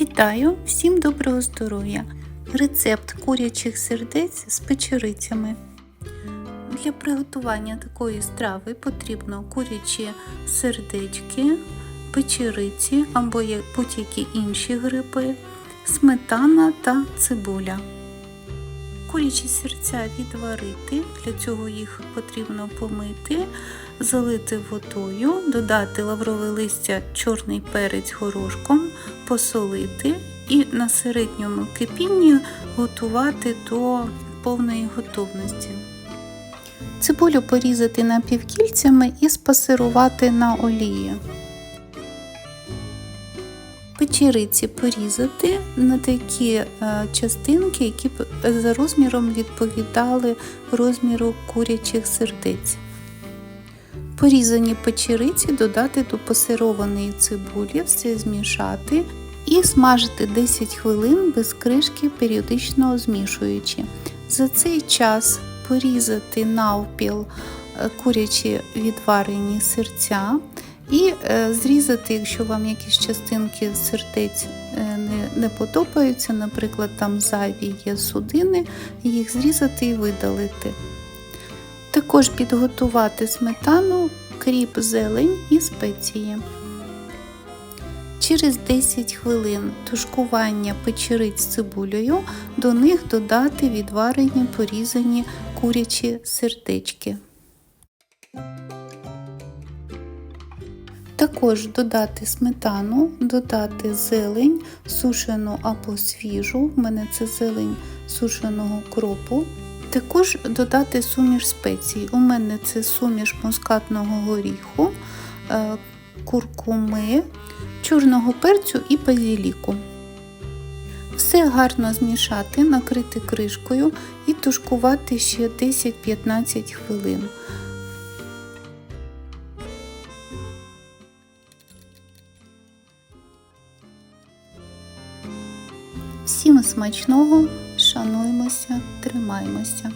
Вітаю! Всім доброго здоров'я! Рецепт курячих сердець з печерицями. Для приготування такої страви потрібно курячі сердечки, печериці або будь-які інші гриби, сметана та цибуля. Курячі серця відварити, для цього їх потрібно помити, залити водою, додати лаврове листя, чорний перець горошком, посолити і на середньому кипінні готувати до повної готовності. Цибулю порізати напівкільцями і спасирувати на олії. Печериці порізати на такі е, частинки, які б за розміром відповідали розміру курячих сердець. Порізані печериці додати до пасированої цибулі, все змішати і смажити 10 хвилин без кришки, періодично змішуючи. За цей час порізати навпіл е, курячі відварені серця. І е, зрізати, якщо вам якісь частинки сердець е, не, не подобаються, наприклад, там зайві є судини, їх зрізати і видалити. Також підготувати сметану, кріп, зелень і спеції. Через 10 хвилин тушкування печериць з цибулею до них додати відварені порізані курячі сердечки. Також додати сметану, додати зелень, сушену або свіжу, в мене це зелень сушеного кропу. Також додати суміш спецій. У мене це суміш мускатного горіху, е, куркуми, чорного перцю і базіліку. Все гарно змішати, накрити кришкою і тушкувати ще 10-15 хвилин. Всім смачного, шануймося, тримаймося.